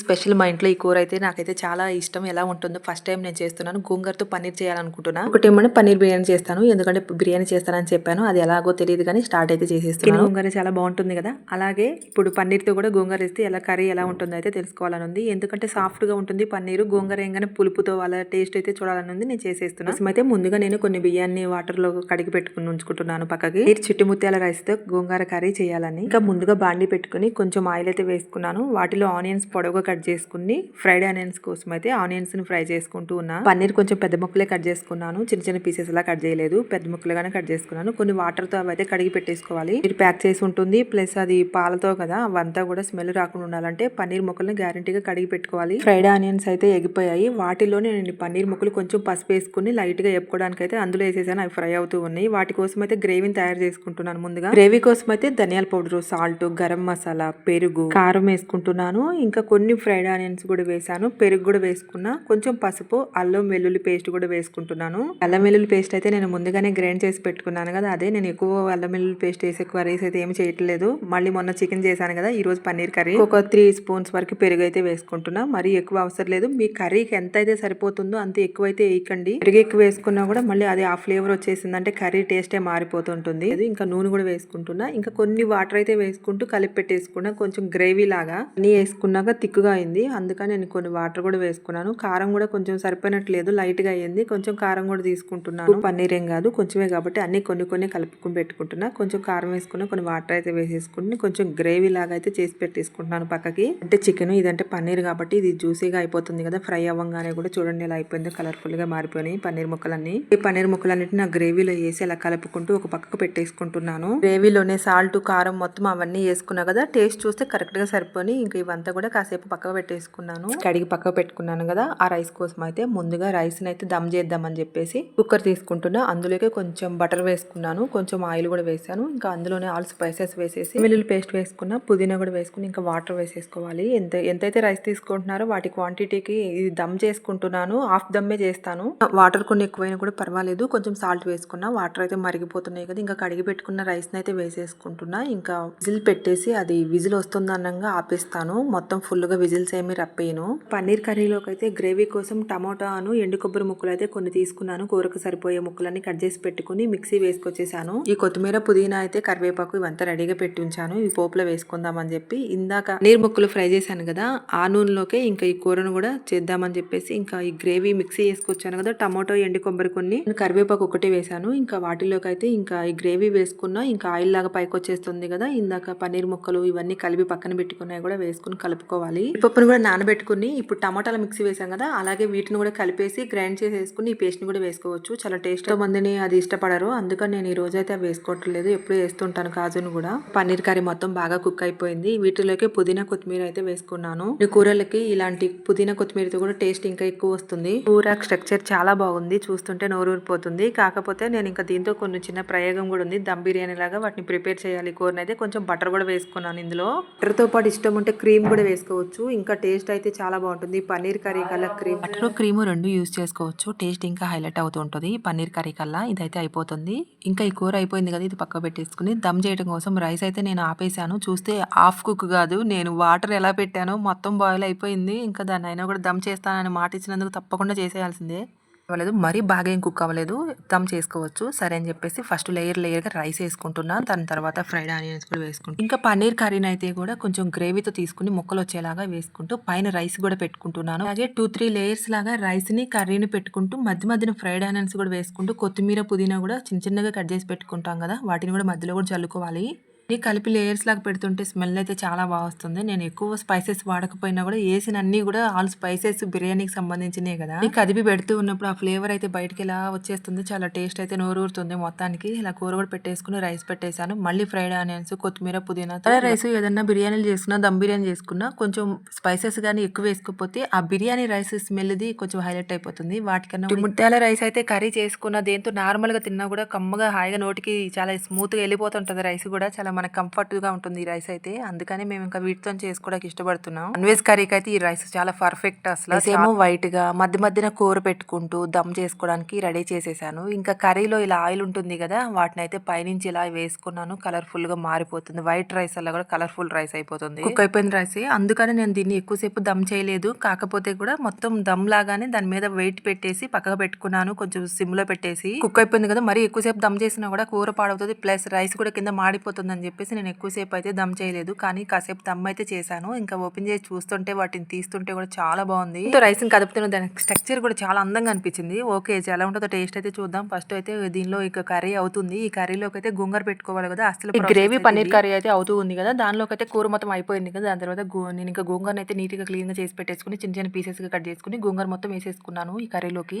Special మా ఇంట్లో ఈ కూర అయితే నాకైతే చాలా ఇష్టం. ఎలా ఉంటుందో ఫస్ట్ టైం నేను చేస్తున్నాను. గోంగూరతో పన్నీర్ చేయాలనుకుంటున్నా. ఒకటి ఏమన్నా పన్నీర్ బిర్యానీ చేస్తాను. ఎందుకంటే బిర్యానీ చేస్తానని చెప్పాను. అది ఎలాగో తెలియదు కానీ స్టార్ట్ అయితే చేసేస్తున్నాను. గోంగూర చాలా బాగుంటుంది కదా. అలాగే ఇప్పుడు పన్నీర్తో కూడా గోంగూర వేస్తే ఎలా కర్రీ ఎలా ఉంటుందో అయితే తెలుసుకోవాలని ఉంది ఎందుకంటే సాఫ్ట్గా ఉంటుంది పన్నీరు. గోంగూర ఏంగానే పులుపుతో వాళ్ళ టేస్ట్ అయితే చూడాలని ఉంది నేను చేసేస్తున్నాను అయితే ముందుగా నేను కొన్ని బియ్యాన్ని వాటర్లో కడిగి పెట్టుకుని ఉంచుకుంటున్నాను పక్కకి. ఈ చిట్టి ముత్యాల రైస్తో గోంగూర కర్రీ చేయాలని. ఇంకా ముందుగా బాండి పెట్టుకుని కొంచెం ఆయిల్ అయితే వేసుకున్నాను. వాటిలో ఆనియన్స్ పొడవుగా కట్ చేసుకుని ఫ్రైడ్ ఆనియన్స్ కోసం అయితే ఆనియన్స్ని ఫ్రై చేసుకుంటూ ఉన్నా పన్నీర్ కొంచెం పెద్ద ముక్కలే కట్ చేసుకున్నాను. చిన్న చిన్న పీసెస్ లా కట్ చేయలేదు. పెద్ద ముక్కలుగానే కట్ చేసుకున్నాను. కొన్ని వాటర్తో అవైతే కడిగి పెట్టేసుకోవాలి. మీరు ప్యాక్ చేసి ఉంటుంది. ప్లస్ అది పాలతో కదా అవంతా కూడా స్మెల్ రాకుండా ఉండాలంటే పన్నీర్ ముక్కల్ని గ్యారంటీగా కడిగి పెట్టుకోవాలి. ఫ్రైడ్ ఆనియన్స్ అయితే ఎగిపోయాయి. వాటిలోనే నేను పన్నీర్ ముక్కలు కొంచెం పసుపు వేసుకుని లైట్గా వేపుకోవడానికి అయితే అందులో వేసేసాను. అవి ఫ్రై అవుతూ ఉన్నాయి. వాటి కోసం అయితే గ్రేవీని తయారు చేసుకుంటున్నాను ముందుగా. గ్రేవీ కోసం అయితే ధనియాల పౌడర్ సాల్ట్ గరం మసాలా పెరుగు కారం వేసుకుంటున్నాను. ఇంకా కొన్ని ఫ్రైడ్ ఆనియన్స్ కూడా వేసాను పెరుగు కూడా వేసుకున్నా కొంచెం పసుపు అల్లం వెల్లుల్లి పేస్ట్ కూడా వేసుకుంటున్నాను. అల్లం వెల్లుల్లి పేస్ట్ అయితే నేను ముందుగానే గ్రైండ్ చేసి పెట్టుకున్నాను కదా అదే నేను ఎక్కువ అల్లం వెల్లుల్లి పేస్ట్ వేసి ఎక్కువ అయితే ఏమి చేయట్లేదు. మళ్ళీ మొన్న చికెన్ చేశాను కదా ఈ రోజు పన్నీర్ కర్రీ. ఒక త్రీ స్పూన్స్ వరకు పెరుగు అయితే వేసుకుంటున్నా మరి ఎక్కువ అవసరం లేదు. మీ కర్రీకి ఎంత అయితే సరిపోతుందో అంత ఎక్కువ అయితే వేయకండి. పెరుగు ఎక్కువ వేసుకున్నా కూడా మళ్ళీ అది ఆ ఫ్లేవర్ వచ్చేసిందంటే కర్రీ టేస్టే మారిపోతుంటుంది. అది ఇంకా నూనె కూడా వేసుకుంటున్నా. ఇంకా కొన్ని వాటర్ అయితే వేసుకుంటూ కలిపి పెట్టేసుకున్నా కొంచెం గ్రేవీ లాగా. అన్ని వేసుకున్నాక తిక్కుగా అయింది. అందుకని నేను కొన్ని వాటర్ కూడా వేసుకున్నాను. కారం కూడా కొంచెం సరిపోయినట్లేదు. లైట్గా అయ్యింది. కొంచెం కారం కూడా తీసుకుంటున్నాను. పన్నీర్ ఏం కాదు. కొంచెమే కాబట్టి అన్ని కొన్ని కొన్ని కలుపుకుని పెట్టుకుంటున్నా. కొంచెం కారం వేసుకున్నా కొన్ని వాటర్ అయితే వేసేసుకుని కొంచెం గ్రేవీ లాగా అయితే చేసి పెట్టేసుకుంటున్నాను పక్కకి. అంటే చికెన్ ఇదంటే పన్నీర్ కాబట్టి ఇది జ్యూసీగా అయిపోతుంది కదా. ఫ్రై అవ్వగానే కూడా చూడండి ఎలా అయిపోయిందో. కలర్ఫుల్గా మారిపోయినాయి పన్నీర్ ముక్కలన్నీ. ఈ పన్నీర్ ముక్కలన్నిటిని నా గ్రేవీలో వేసి అలా కలుపుకుంటూ ఒక పక్కకు పెట్టేసుకుంటున్నాను. గ్రేవీలోనే సాల్ట్ కారం మొత్తం అవన్నీ వేసుకున్నా కదా టేస్ట్ చూస్తే కరెక్ట్గా సరిపోయి ఇంకా ఇవంతా కూడా కాసేపు పక్కకు పెట్టేసుకున్నాను. కడిగి పక్కకు పెట్టుకున్నాను కదా ఆ రైస్ కోసం అయితే ముందుగా రైస్ అయితే దమ్ చేద్దామని చెప్పేసి కుక్కర్ తీసుకుంటున్నా. అందులోకి కొంచెం బటర్ వేసుకున్నాను కొంచెం ఆయిల్ కూడా వేసాను. ఇంకా అందులోనే ఆల్ స్పైసెస్ వేసేసి వెల్లుల్లి పేస్ట్ వేసుకున్నా పుదీనా కూడా వేసుకుని ఇంకా వాటర్ వేసేసుకోవాలి. ఎంత ఎంతైతే రైస్ తీసుకుంటున్నారో వాటి క్వాంటిటీకి ఇది దమ్ చేసుకుంటున్నాను. హాఫ్ దమ్మే చేస్తాను. వాటర్ కొన్ని ఎక్కువైనా కూడా పర్వాలేదు. కొంచెం సాల్ట్ వేసుకున్నా వాటర్ అయితే మరిగిపోతున్నాయి కదా. ఇంకా కడిగి పెట్టుకున్న రైస్ అయితే వేసేసుకుంటున్నా. ఇంకా విజిల్ పెట్టేసి అది విజిల్ వస్తుందన్నంగా ఆపేస్తాను. మొత్తం ఫుల్గా విజిల్స్ ఏమి రప్పేయను పన్నీర్ కర్రీలోకి అయితే గ్రేవీ కోసం టమోటాను ఎండు కొబ్బరి ముక్కలు అయితే కొన్ని తీసుకున్నాను. కూరకు సరిపోయే ముక్కలన్నీ కట్ చేసి పెట్టుకుని మిక్సీ వేసుకొచ్చేసాను. ఈ కొత్తిమీర పుదీనా అయితే కరివేపాకు ఇవంతా రెడీగా పెట్టి ఉంచాను ఈ పోపులో వేసుకుందామని చెప్పి ఇందాక నీరు ముక్కలు ఫ్రై చేశాను కదా ఆ నూనెలోకే ఇంకా ఈ కూరను కూడా చేద్దామని చెప్పేసి ఇంకా ఈ గ్రేవీ మిక్సీ వేసుకొచ్చాను కదా టమాటో ఎండు కొబ్బరి కొన్ని కరివేపాకు ఒకటి వేసాను ఇంకా వాటిలోకి అయితే ఇంకా ఈ గ్రేవీ వేసుకున్నా ఇంకా ఆయిల్ లాగా పైకి వచ్చేస్తుంది కదా ఇందాక పన్నీర్ ముక్కలు ఇవన్నీ కలిపి పక్కన పెట్టుకున్నాయి కూడా వేసుకుని కలుపుకోవాలి. జీడిపప్పును కూడా నానబెట్టుకుని ఇప్పుడు టమాటాల మిక్సీ వేసాం కదా అలాగే వీటిని కూడా కలిపేసి గ్రైండ్ చేసేసుకుని ఈ పేస్ట్ని కూడా వేసుకోవచ్చు. చాలా టేస్ట్ మందిని అది ఇష్టపడరు. అందుకని నేను ఈ రోజు అయితే అవి వేసుకోవట్లేదు ఎప్పుడు వేస్తుంటాను కాజును కూడా. పన్నీర్ కర్రీ మొత్తం బాగా కుక్ అయిపోయింది. వీటిలోకి పుదీనా కొత్తిమీర అయితే వేసుకున్నాను. ఈ కూరలకి ఇలాంటి పుదీనా కొత్తిమీరతో కూడా టేస్ట్ ఇంకా ఎక్కువ వస్తుంది. కూర స్ట్రక్చర్ చాలా బాగుంది. చూస్తుంటే నోరూరిపోతుంది కాకపోతే నేను ఇంకా దీంతో కొన్ని చిన్న ప్రయోగం కూడా ఉంది. దమ్ బిర్యానీ లాగా వాటిని ప్రిపేర్ చేయాలి. కూరని అయితే కొంచెం బటర్ కూడా వేసుకున్నాను ఇందులో. బటర్తో పాటు ఇష్టం ఉంటే క్రీమ్ కూడా వేసుకోవచ్చు. ఇంకా టేస్ట్ అయితే చాలా బాగుంటుంది. పన్నీర్ కర్రీ కల్లా క్రీమ్. బటర్ క్రీమ్ రెండు యూస్ చేసుకోవచ్చు. టేస్ట్ ఇంకా హైలైట్ అవుతూ ఉంటుంది. పన్నీర్ కర్రీ కల్లా ఇదైతే అయిపోతుంది. ఇంకా ఈ కూర అయిపోయింది కదా ఇది పక్క పెట్టేసుకుని దమ్ చేయడం కోసం రైస్ అయితే నేను ఆపేసాను చూస్తే హాఫ్ కుక్ కాదు నేను వాటర్ ఎలా పెట్టానో మొత్తం బాయిల్ అయిపోయింది. ఇంకా దాన్ని అయినా కూడా దమ్ చేస్తానని మాట ఇచ్చినందుకు తప్పకుండా చేసేయాల్సిందే. అవ్వలేదు. మరీ బాగా ఏం కుక్ అవ్వలేదు. దమ్ చేసుకోవచ్చు. సరే అని చెప్పేసి ఫస్ట్ లేయర్ లేయర్గా రైస్ వేసుకుంటున్నా. దాని తర్వాత ఫ్రైడ్ ఆనియన్స్ కూడా వేసుకుంటాను ఇంకా పన్నీర్ కర్రీని అయితే కూడా కొంచెం గ్రేవీతో తీసుకుని ముక్కలు వచ్చేలాగా వేసుకుంటూ పైన రైస్ కూడా పెట్టుకుంటున్నాను. అలాగే టూ త్రీ లేయర్స్ లాగా రైస్ని కర్రీని పెట్టుకుంటూ మధ్య మధ్యన ఫ్రైడ్ ఆనియన్స్ కూడా వేసుకుంటూ కొత్తిమీర పుదీనా కూడా చిన్న చిన్నగా కట్ చేసి పెట్టుకుంటాం కదా. వాటిని కూడా మధ్యలో కూడా చల్లుకోవాలి. ఇది కలిపి లేయర్స్ లాగా పెడుతుంటే స్మెల్ అయితే చాలా బాగా వస్తుంది. నేను ఎక్కువ స్పైసెస్ వాడకపోయినా కూడా వేసిన అన్ని కూడా ఆల్ స్పైసెస్ బిర్యానీకి సంబంధించినవి కదా. కదిపి పెడుతూ ఉన్నప్పుడు ఆ ఫ్లేవర్ అయితే బయటకి ఇలా వచ్చేస్తుంది చాలా టేస్ట్ అయితే నోరూరుతుంది మొత్తానికి. ఇలా కూర కూడా పెట్టేసుకుని రైస్ పెట్టేశాను. మళ్ళీ ఫ్రైడ్ ఆనియన్స్ కొత్తిమీర పుదీనా రైస్ ఏదన్నా బిర్యానీలు చేసుకున్నా దమ్ బిర్యానీ చేసుకున్నా కొంచెం స్పైసెస్ కానీ ఎక్కువ వేసుకోకపోతే ఆ బిర్యానీ రైస్ స్మెల్ది కొంచెం హైలైట్ అయిపోతుంది. వాటికన్నా ముత్యాల రైస్ అయితే కర్రీ చేసుకున్న దేంతో నార్మల్గా తిన్నా కూడా కమ్మగా హాయిగా నోటికి చాలా స్మూత్గా వెళ్ళిపోతుంటది రైస్ కూడా చాలా మనకి కంఫర్ట్గా ఉంటుంది ఈ రైస్ అయితే. అందుకని మేము ఇంకా వీటితో చేసుకోవడానికి ఇష్టపడుతున్నాం. నాన్ వెజ్ కర్రీకి అయితే ఈ రైస్ చాలా పర్ఫెక్ట్ అసలు. ఏమో వైట్గా మధ్య మధ్యన కూర పెట్టుకుంటూ దమ్ చేసుకోవడానికి రెడీ చేసేసాను. ఇంకా కర్రీలో ఇలా ఆయిల్ ఉంటుంది కదా వాటిని అయితే పైనుంచి ఇలా వేసుకున్నాను. కలర్ఫుల్గా మారిపోతుంది. వైట్ రైస్ అలా కూడా కలర్ఫుల్ రైస్ అయిపోతుంది. కుక్ అయిపోయిన రైస్ అందుకని నేను దీన్ని ఎక్కువసేపు దమ్ చేయలేదు. కాకపోతే కూడా మొత్తం దమ్ లాగానే దాని మీద వెయిట్ పెట్టేసి పక్కగా పెట్టుకున్నాను. కొంచెం సిమ్లో పెట్టేసి. కుక్ అయిపోయింది కదా మరి ఎక్కువసేపు దమ్ చేసినా కూడా కూర పాడవుతుంది. ప్లస్ రైస్ కూడా కింద మాడిపోతుంది చెప్పేసి నేను ఎక్కువసేపు అయితే దమ్ చేయలేదు. కానీ కాసేపు దమ్ అయితే చేశాను. ఇంకా ఓపెన్ చేసి చూస్తుంటే వాటిని తీస్తుంటే కూడా చాలా బాగుంది. రైస్ కదుపుతున్న దాని స్ట్రక్చర్ కూడా చాలా అందంగా అనిపించింది. ఓకే ఎలా ఉంటుందో టేస్ట్ అయితే చూద్దాం. ఫస్ట్ అయితే దీనిలో ఇక కర్రీ అవుతుంది. ఈ కర్రీలోకి అయితే గుంగర పెట్టుకోవాలి కదా అసలు గ్రేవీ పన్నీర్ కర్రీ అయితే అవుతూ ఉంది కదా దానిలోకి అయితే కూర మొత్తం అయిపోయింది కదా. దాని తర్వాత నేను ఇంకా గోంగూరని అయితే నీట్గా క్లీన్గా చేసి పెట్టేసుకుని చిన్న చిన్న పీసెస్గా కట్ చేసుకుని గోంగూర మొత్తం వేసేసుకున్నాను ఈ కర్రీలోకి.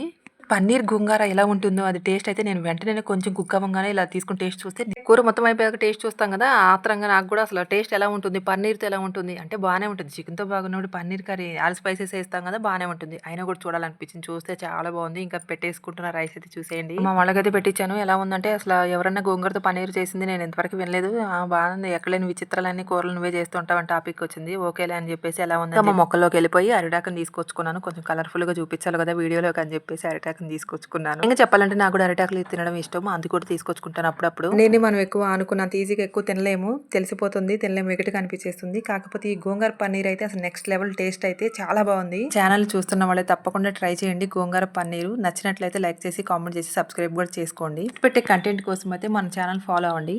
పన్నీర్ గుంగార ఎలా ఉంటుందో అది టేస్ట్ అయితే నేను వెంటనే కొంచెం కుక్ అవ్వగానే ఇలా తీసుకుని టేస్ట్ చూస్తే కూర మొత్తం అయిపోయాక టేస్ట్ చూస్తాం కదా ఆత్రంగా నాకు కూడా అసలు టేస్ట్ ఎలా ఉంటుంది పన్నీర్తో ఎలా ఉంటుంది? అంటే బాగానే ఉంటుంది. చికెన్తో బాగున్నప్పుడు పన్నీర్ కర్రీ ఆల్ స్పైసెస్ వేస్తాం కదా బాగానే ఉంటుంది. అయినా కూడా చూడాలనిపించింది. చూస్తే చాలా బాగుంది. ఇంకా పెట్టేసుకుంటున్న రైస్ అయితే చూసేయండి. మా వాళ్ళకైతే పెట్టించాను ఎలా ఉందంటే అసలు ఎవరన్నా గోంగూరతో పన్నీర్ చేసింది నేను ఇంతవరకు వినలేదు. బాగుంది. ఎక్కడలేని విచిత్రాలన్నీ కూరలు నువ్వే చేస్తుంటావని టాపిక్ వచ్చింది. ఓకేలే అని చెప్పేసి ఎలా ఉంది మా మొక్కల్లోకి వెళ్ళిపోయి అరిటాకుని తీసుకొచ్చుకున్నాను. కొంచెం కలర్ఫుల్గా చూపించాలి కదా వీడియోలోకి అని చెప్పేసి అరిటాకుని తీసుకొచ్చుకున్నాను. ఇంకా చెప్పాలంటే నాకు కూడా అరిటాకులు తినడం ఇష్టం. అందుకు కూడా తీసుకొచ్చుకుంటాను అప్పుడప్పుడు. నేను మనం ఎక్కువ అనుకున్నంత ఈజీగా ఎక్కువ తినలేము. తెలిసిపోతుంది. తినలేము. ఎగటిగా అనిపించేస్తుంది కాకపోతే ఈ గోంగూర పన్నీర్ అయితే అసలు నెక్స్ట్ లెవెల్ టేస్ట్ అయితే చాలా బాగుంది. ఛానల్ చూస్తున్న వాళ్ళే తప్పకుండా ట్రై చేయండి గోంగూర పన్నీరు. నచ్చినట్లయితే లైక్ చేసి కామెంట్ చేసి సబ్స్క్రైబ్ కూడా చేసుకోండి. పెట్టే కంటెంట్ కోసం అయితే మన ఛానల్ ఫాలో అవ్వండి.